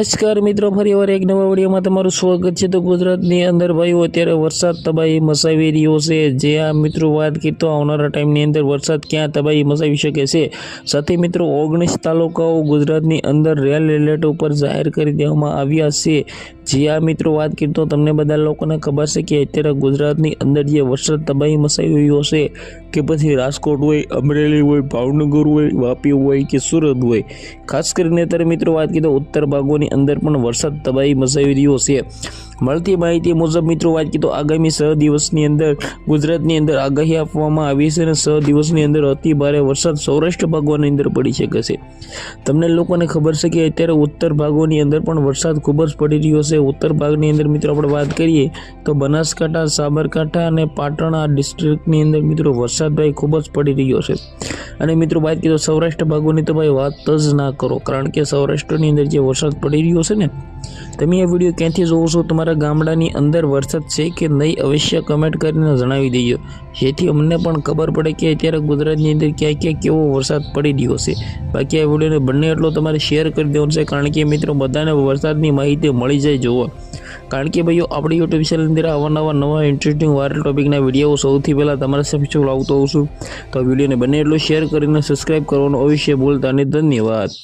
નમસ્કાર મિત્રો, ફરી વાર એક નવા વિડીયોમાં તમારું સ્વાગત છે. તો ગુજરાતની અંદર ભાઈઓ અત્યારે વરસાદ તબાહી મસાવી રહ્યો છે. જે આ મિત્રો વાત કરી આવનારા ટાઈમની અંદર વરસાદ ક્યાં તબાહી મસાવી શકે છે? સાથે મિત્રો, ઓગણીસ તાલુકાઓ ગુજરાતની અંદર રેલ એલર્ટ ઉપર જાહેર કરી દેવામાં આવ્યા છે. જે આ મિત્રો વાત કરી તો તમને બધા લોકોને ખબર છે કે અત્યારે ગુજરાતની અંદર જે વરસાદ તબાહી મસાવી રહ્યો છે કે પછી રાજકોટ હોય, અમરેલી હોય, ભાવનગર હોય, વાપી હોય કે સુરત હોય. ખાસ કરીને અત્યારે મિત્રો વાત કરીએ તો ઉત્તર ભાગોની અંદર પણ વરસાદ તબાહી મચાવી રહ્યો છે. મળતી માહિતી મુજબ મિત્રો, વાત કરીએ તો આગામી છ દિવસની અંદર ગુજરાતની અંદર આગાહી આપવામાં આવી છે અને છ દિવસની અંદર અતિ ભારે વરસાદ સૌરાષ્ટ્ર ભાગોની અંદર પડી શકે છે. તમને લોકોને ખબર છે કે અત્યારે ઉત્તર ભાગોની અંદર પણ વરસાદ ખૂબ જ પડી રહ્યો છે. ઉત્તર ભાગની અંદર મિત્રો, આપણે વાત કરીએ તો બનાસકાંઠા, સાબરકાંઠા અને પાટણ આ ડિસ્ટ્રિક્ટની અંદર મિત્રો, વરસાદ ભાઈ ખૂબ જ પડી રહ્યો છે. અને મિત્રો, વાત કરીએ તો સૌરાષ્ટ્ર ભાગોની તો ભાઈ વાત જ ના કરો, કારણ કે સૌરાષ્ટ્રની અંદર જે વરસાદ પડી રહ્યો છે ને તમે આ વીડિયો ક્યાંથી જોવો છો? તમારા ગામડાની અંદર વરસાદ છે કે નહીં, અવશ્ય કમેન્ટ કરીને જણાવી દેજો. જેથી અમને પણ ખબર પડે કે અત્યારે ગુજરાતની અંદર ક્યાં ક્યાં કેવો વરસાદ પડી રહ્યો છે. બાકી આ વિડીયોને બંને એટલો તમારે શેર કરી દેવાનો છે, કારણ કે મિત્રો બધાને વરસાદની માહિતી મળી જાય જોવા. કારણ કે ભાઈઓ, આપણી યુટ્યુબ ચેનલ અંદર અવારનવાર નવા ઇન્ટરેસ્ટિંગ વાયરલ ટોપિકના વીડિયો સૌથી પહેલાં તમારા સમક્ષ લાવતો હોઉં છું. તો વિડીયોને બંને એટલો શેર કરીને સબસ્ક્રાઈબ કરવાનું અવશ્ય ભૂલતા અને ધન્યવાદ.